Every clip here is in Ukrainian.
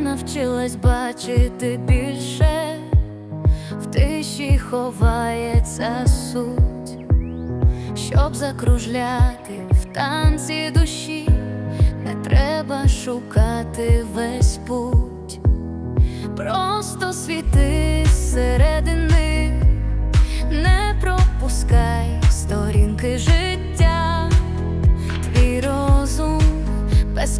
навчилась бачити більше, в тиші ховається суть, щоб закружляти в танці душі, не треба шукати весь путь, просто світи зсередини, не пропускай сторінки життя, твій розум без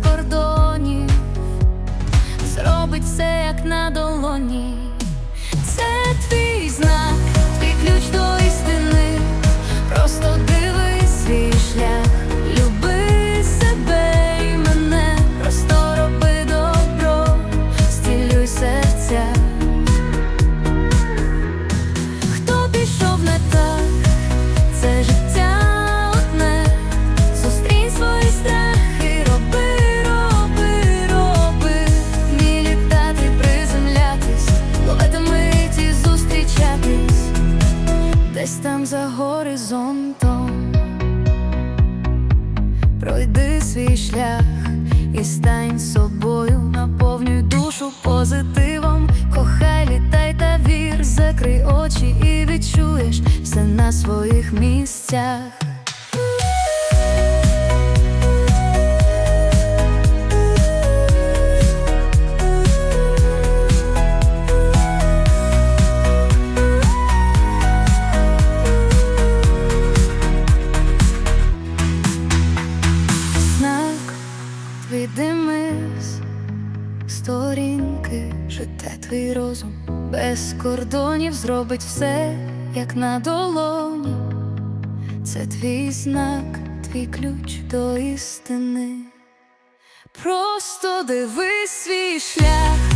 десь там за горизонтом. Пройди свій шлях і стань собою, наповнюй душу позитивом, кохай, літай та вір, закрий очі і відчуєш все на своїх місцях. Сторінки, життя твій розум без кордонів зробить все, як на долоні. Це твій знак, твій ключ до істини. Просто дивись свій шлях,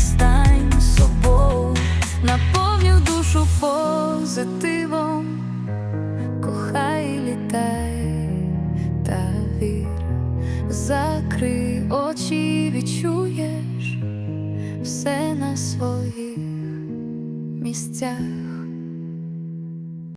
стань собою, наповню душу позитивом, кохай, літай та вір, закрий очі, відчуєш все на своїх місцях.